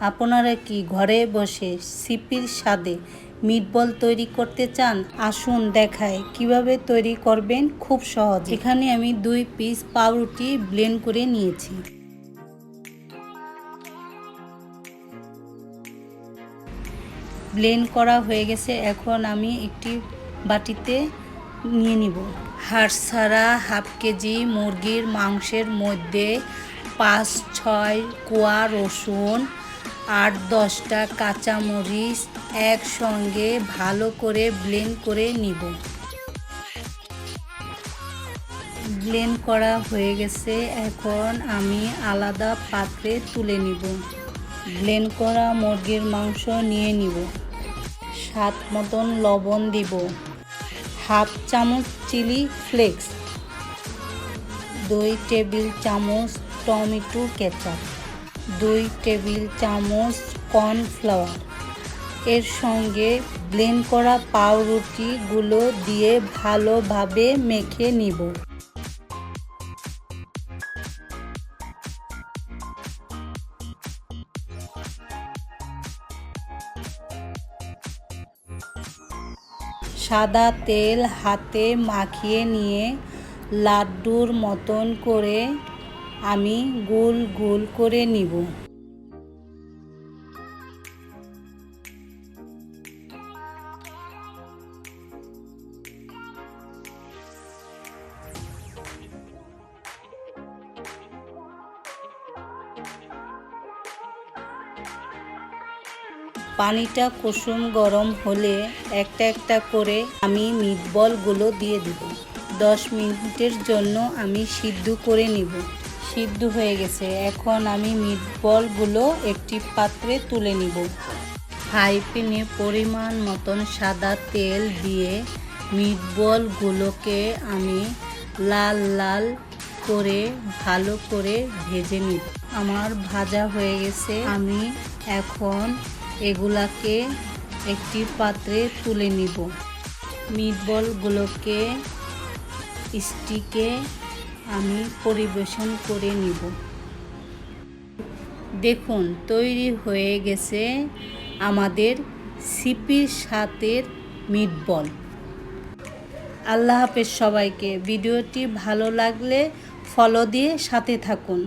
আপনারা কি ঘরে বসে সিপির স্বাদে মিটবল তৈরি করতে চান? আসুন দেখায় কীভাবে তৈরি করবেন খুব সহজ। এখানে আমি দুই পিস পাউরুটি ব্লেন্ড করে নিয়েছি। ব্লেন্ড করা হয়ে গেছে। এখন আমি একটি বাটিতে নিয়ে নিব। হাড় ছাড়া হাফ কেজি মুরগির মাংসের মধ্যে পাঁচ, ছয় কোয়া রসুন আট দশটা কাঁচামরিচ একসঙ্গে ভালো করে ব্লেন্ড করে নিব। ব্লেন্ড করা হয়ে গেছে, এখন আমি আলাদা পাত্রে তুলে নিব। ব্লেন্ড করা মুরগির মাংস নিয়ে নিব। স্বাদ মতন লবণ দিব। হাফ চামচ চিলি ফ্লেক্স, দুই টেবিল চামচ টমেটো কেচাপ। দুই টেবিল চামচ কর্নফ্লাওয়ার। এর সঙ্গে ব্লেন্ড করা পাউরুটিগুলো দিয়ে ভালোভাবে মেখে নিব। সাদা তেল হাতে মাখিয়ে নিয়ে লাড্ডুর মতন করে আমি গোল গোল করে নিব। পানিটা কুসুম গরম হলে একটা একটা করে আমি মিটবলগুলো দিয়ে দিব। দশ মিনিটের জন্য আমি সিদ্ধ করে নিব। সিদ্ধ হয়ে গেছে। এখন আমি মিটবলগুলো একটি পাত্রে তুলে নিব। হাই প্যানে পরিমাণ মতন সাদা তেল দিয়ে মিটবলগুলোকে আমি লাল লাল করে ভালো করে ভেজে নিব। আমার ভাজা হয়ে গেছে। আমি এখন এগুলাকে একটি পাত্রে তুলে নিব। মিটবলগুলোকে স্টিকে আমি পরিবেশন করে নিব। দেখুন, তৈরি হয়ে গেছে আমাদের সিপির সাথের মিটবল। আল্লাহ হাফেজ সবাইকে। ভিডিওটি ভালো লাগলে ফলো দিয়ে সাথে থাকুন।